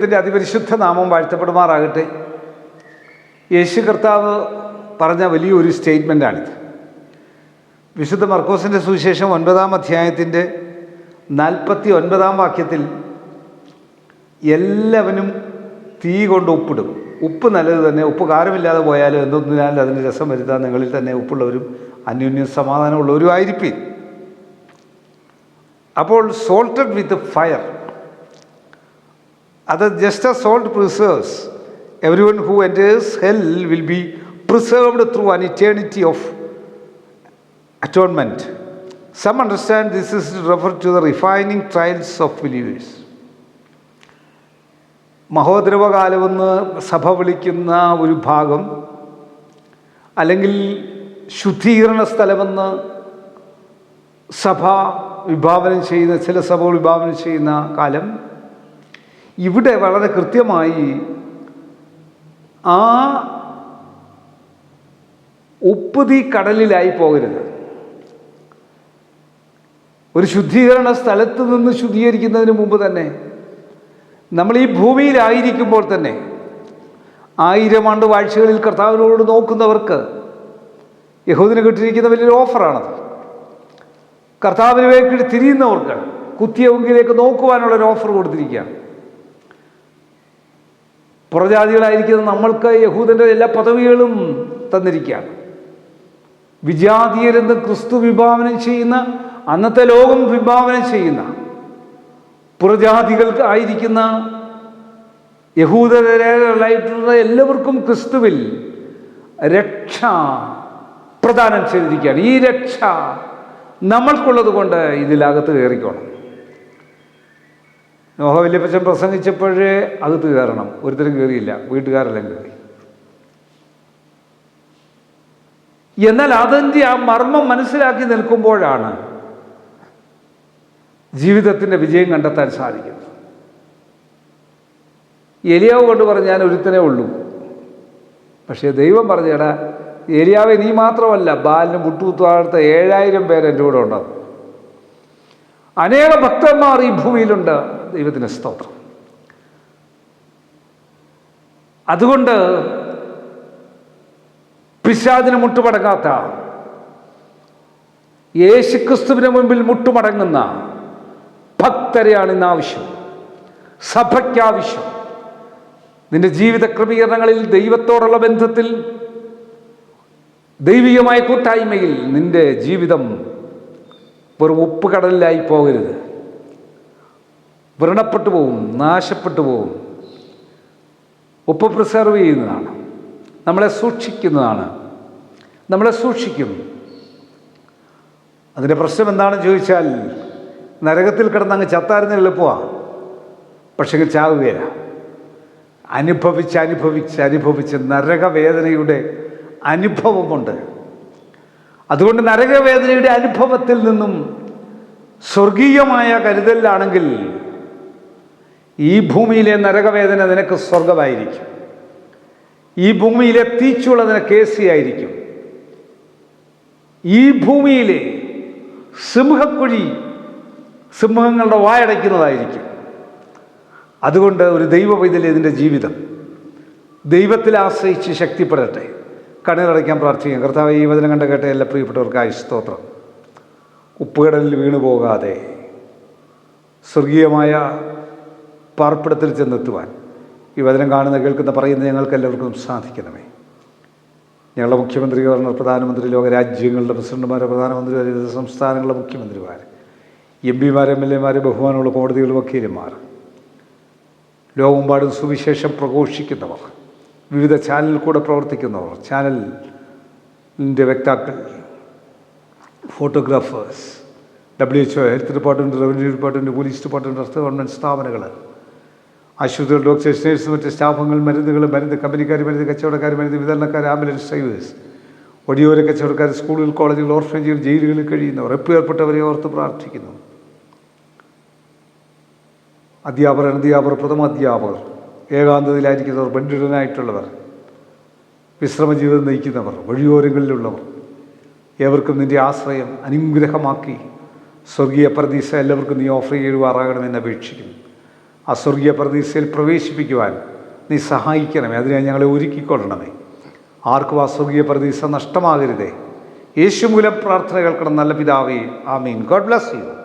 ദൈവത്തിന്റെ അതിപരിശുദ്ധ നാമം വാഴ്ത്തപ്പെടുമാറാകട്ടെ. യേശു കർത്താവ് പറഞ്ഞ വലിയൊരു സ്റ്റേറ്റ്മെന്റാണിത് വിശുദ്ധ മർക്കോസിന്റെ സുവിശേഷം ഒൻപതാം അധ്യായത്തിന്റെ നാൽപ്പത്തി ഒൻപതാം വാക്യത്തിൽ എല്ലാവനും തീ കൊണ്ട് ഉപ്പിടും. ഉപ്പ് നല്ലത് തന്നെ ഉപ്പ് കാരമില്ലാതെ പോയാലും എന്തൊന്നിനാൽ അതിന് രസം വരുത്താൻ നിങ്ങളിൽ തന്നെ ഉപ്പുള്ളവരും അന്യോന്യം സമാധാനമുള്ളവരും ആയിരിക്കും അപ്പോൾ സോൾട്ടഡ് വിത്ത് ഫയർ അത് just a salt preserves every one who enters hell will be preserved through an eternity of atonement some understand this is refer to the refining trials of believers മഹോദ്രവകാലമെന്ന് സഭ വിളിക്കുന്ന ഒരു ഭാഗം അല്ലെങ്കിൽ ശുദ്ധീകരണ സ്ഥലമെന്ന് സഭ വിഭാവനം ചെയ്യുന്ന ചില സഭകൾ വിഭാവനം ചെയ്യുന്ന കാലം ഇവിടെ വളരെ കൃത്യമായി ആ ഉപ്പുതി കടലിലായി പോകരുത്. ഒരു ശുദ്ധീകരണ സ്ഥലത്ത് നിന്ന് ശുദ്ധീകരിക്കുന്നതിന് മുമ്പ് തന്നെ നമ്മൾ ഈ ഭൂമിയിലായിരിക്കുമ്പോൾ തന്നെ ആയിരം ആണ്ട് വാഴ്ചകളിൽ കർത്താവിനോട് നോക്കുന്നവർക്ക് യഹൂദിന് കിട്ടിയിരിക്കുന്ന വലിയൊരു ഓഫറാണത്. കർത്താവിന് വേണ്ടി തിരിയുന്നവർക്ക് കുത്തിയവങ്കിലേക്ക് നോക്കുവാനുള്ളൊരു ഓഫർ കൊടുത്തിരിക്കുകയാണ്. പുറജാതികളായിരിക്കുന്ന നമ്മൾക്ക് യഹൂദന്റെ എല്ലാ പദവികളും തന്നിരിക്കുകയാണ്. വിജാതീയരെന്ന് ക്രിസ്തു വിഭാവനം ചെയ്യുന്ന അന്നത്തെ ലോകം വിഭാവനം ചെയ്യുന്ന പുറജാതികൾക്ക് ആയിരിക്കുന്ന യഹൂദരായിട്ടുള്ള എല്ലാവർക്കും ക്രിസ്തുവിൽ രക്ഷ പ്രദാനം ചെയ്തിരിക്കുകയാണ്. ഈ രക്ഷ നമ്മൾക്കുള്ളത് കൊണ്ട് ഇതിലകത്ത് കയറിക്കോണം. നോഹ വല്യപ്പച്ചൻ പ്രസംഗിച്ചപ്പോഴേ അകത്ത് കയറണം ഒരുത്തരും കയറിയില്ല വീട്ടുകാരെല്ലാം കയറി എന്നാൽ അതിന്റെ ആ മർമ്മം മനസ്സിലാക്കി നിൽക്കുമ്പോഴാണ് ജീവിതത്തിന്റെ വിജയം കണ്ടെത്താൻ സാധിക്കുന്നത്. എലിയാവ് കൊണ്ട് പറഞ്ഞ് ഞാൻ ഒരുത്തനേ ഉള്ളൂ. പക്ഷേ ദൈവം പറഞ്ഞേടാ എലിയാവെ നീ മാത്രമല്ല ബാലിന് മുട്ടുകുത്താത്ത ഏഴായിരം പേര് എന്റെ കൂടെ ഉണ്ട് അനേക ഭക്തന്മാർ ഈ ഭൂമിയിലുണ്ട്. ദൈവത്തിന് സ്തോത്രം. അതുകൊണ്ട് പിശാദിന് മുട്ടുമടങ്ങാത്ത യേശുക്രിസ്തുവിന് മുമ്പിൽ മുട്ടുമടങ്ങുന്ന ഭക്തരെയാണ് ഇന്ന് ആവശ്യം. സഭയ്ക്കാവശ്യം നിന്റെ ജീവിത ക്രമീകരണങ്ങളിൽ ദൈവത്തോടുള്ള ബന്ധത്തിൽ ദൈവികമായ കൂട്ടായ്മയിൽ നിന്റെ ജീവിതം വെറും ഉപ്പുകടലിലായി പോകരുത്. വ്രണപ്പെട്ടു പോവും നാശപ്പെട്ടു പോവും. ഉപ്പ് പ്രിസർവ് ചെയ്യുന്നതാണ്. നമ്മളെ സൂക്ഷിക്കുന്നതാണ്. നമ്മളെ സൂക്ഷിക്കും. അതിന്റെ പ്രശ്നം എന്താണെന്ന് ചോദിച്ചാൽ നരകത്തിൽ കിടന്ന് അങ്ങ് ചത്താരുന്ന എളുപ്പമാണ് പക്ഷെ ചാവുകയില്ല. അനുഭവിച്ച് അനുഭവിച്ച് അനുഭവിച്ച് നരകവേദനയുടെ അനുഭവമുണ്ട് അതുകൊണ്ട് നരകവേദനയുടെ അനുഭവത്തിൽ നിന്നും സ്വർഗീയമായ കരുതലാണെങ്കിൽ ഈ ഭൂമിയിലെ നരകവേദന നിനക്ക് സ്വർഗമായിരിക്കും ഈ ഭൂമിയിലെ തീച്ചുള നിനക്ക് ആയിരിക്കും ഈ ഭൂമിയിലെ സിംഹക്കുഴി സിംഹങ്ങളുടെ വായടയ്ക്കുന്നതായിരിക്കും. അതുകൊണ്ട് ഒരു ദൈവ പൈതലേതിന്റെ ജീവിതം. ദൈവത്തിൽ ആശ്രയിച്ച് ശക്തിപ്പെടട്ടെ. കണ്ണുകളടയ്ക്കാൻ പ്രാർത്ഥിക്കാം കർത്താവ് ഈ വചനം കണ്ട കേട്ട എല്ലാ പ്രിയപ്പെട്ടവർക്കായി സ്തോത്രം. ഉപ്പുകടലിൽ വീണു പോകാതെ സ്വർഗീയമായ പാർപ്പിടത്തിൽ ചെന്നെത്തുവാൻ ഈ വചനം കാണുന്ന കേൾക്കുന്ന പറയുന്ന ഞങ്ങൾക്ക് എല്ലാവർക്കും സാധിക്കണമേ. ഞങ്ങളുടെ മുഖ്യമന്ത്രി ഗവർണർ പ്രധാനമന്ത്രി ലോകരാജ്യങ്ങളുടെ പ്രസിഡന്റുമാർ പ്രധാനമന്ത്രിമാർ വിവിധ സംസ്ഥാനങ്ങളുടെ മുഖ്യമന്ത്രിമാർ എം പിമാർ എം എൽ എമാർ ബഹുമാനമുള്ള കോടതികൾ വക്കീലന്മാർ ലോകമെമ്പാടും സുവിശേഷം പ്രഘോഷിക്കുന്നവർ വിവിധ ചാനലിൽ കൂടെ പ്രവർത്തിക്കുന്നവർ ചാനലിന്റെ വ്യക്താക്കൾ photographers W H O health department revenue department police department government സ്ഥാപനങ്ങൾ ആശുപത്രികൾ ഡോക്ടേഴ്സ് നേഴ്സ് മറ്റ് സ്റ്റാഫുകൾ മരുന്നുകൾ മരുന്ന് കമ്പനിക്കാർ മരുന്ന് കച്ചവടക്കാർ മരുന്ന് വിതരണക്കാർ ആംബുലൻസ് ഡ്രൈവേഴ്സ് ഒടിയോര കച്ചവടക്കാർ സ്കൂളുകൾ കോളേജുകൾ ഓർഫനേജുകൾ ജയിലുകളിൽ കഴിയുന്നവർ എപ്പേർപ്പെട്ടവരെ ഓർത്ത് പ്രാർത്ഥിക്കുന്നു. അധ്യാപകർ അനധ്യാപകർ പ്രഥമ അധ്യാപകർ ഏകാന്തതയിലായിരിക്കുന്നവർ ബന്ധിടനായിട്ടുള്ളവർ വിശ്രമ ജീവിതം നയിക്കുന്നവർ വഴിയോരങ്ങളിലുള്ളവർ ഏവർക്കും നിന്റെ ആശ്രയം അനുഗ്രഹമാക്കി സ്വർഗീയ പ്രതീക്ഷ എല്ലാവർക്കും നീ ഓഫർ ചെയ്യുവാറാകണമെന്ന് അപേക്ഷിക്കുന്നു. ആ സ്വർഗീയ പ്രതീക്ഷയിൽ പ്രവേശിപ്പിക്കുവാൻ നീ സഹായിക്കണമേ. അതിനായി ഞങ്ങളെ ഒരുക്കിക്കൊള്ളണമേ. ആർക്കും ആ സ്വർഗീയ പ്രതീക്ഷ നഷ്ടമാകരുതേ. യേശു മൂലം പ്രാർത്ഥന കേൾക്കണം നല്ല പിതാവേ. ആ മീൻ ഗോഡ് ബ്ലസ് യു.